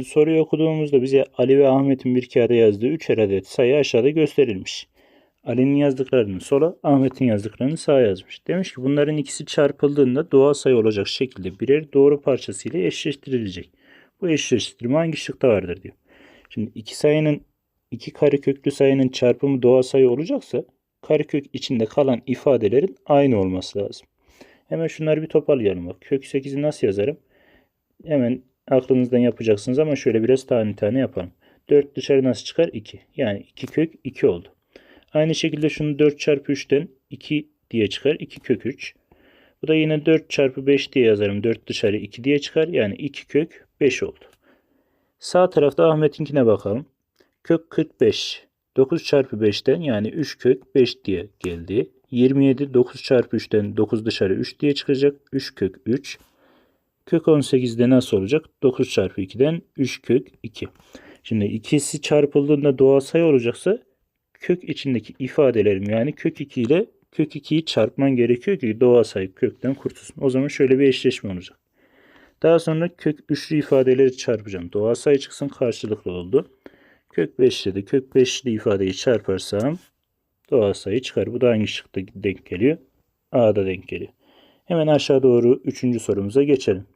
Soruyu okuduğumuzda bize Ali ve Ahmet'in bir kağıda yazdığı 3 adet sayı aşağıda gösterilmiş. Ali'nin yazdıklarını sola, Ahmet'in yazdıklarını sağa yazmış. Demiş ki bunların ikisi çarpıldığında doğal sayı olacak şekilde birer doğru parçası ile eşleştirilecek. Bu eşleştirme hangi şıkta vardır diyor. Şimdi iki sayının iki kareköklü sayının çarpımı doğal sayı olacaksa karekök içinde kalan ifadelerin aynı olması lazım. Hemen şunları bir toparlayalım. Bak kök 8'i nasıl yazarım? Hemen aklınızdan yapacaksınız ama şöyle biraz tane tane yapalım. 4 dışarı nasıl çıkar? 2. Yani 2 kök 2 oldu. Aynı şekilde şunu 4 çarpı 3'ten 2 diye çıkar. 2 kök 3. Bu da yine 4 çarpı 5 diye yazarım. 4 dışarı 2 diye çıkar. Yani 2 kök 5 oldu. Sağ tarafta Ahmet'inkine bakalım. Kök 45. 9 çarpı 5'ten yani 3 kök 5 diye geldi. 27 9 çarpı 3'ten 9 dışarı 3 diye çıkacak. 3 kök 3. Kök 18'de nasıl olacak? 9 çarpı 2'den 3 kök 2. Şimdi ikisi çarpıldığında doğal sayı olacaksa kök içindeki ifadelerim yani kök 2 ile kök 2'yi çarpman gerekiyor ki doğal sayı kökten kurtulsun. O zaman şöyle bir eşleşme olacak. Daha sonra kök üçlü ifadeleri çarpacağım. Doğal sayı çıksın karşılıklı oldu. Kök 5 ile de kök 5'li ifadeyi çarparsam doğal sayı çıkar. Bu da hangi şıkta denk geliyor? A'da denk geliyor. Hemen aşağı doğru üçüncü sorumuza geçelim.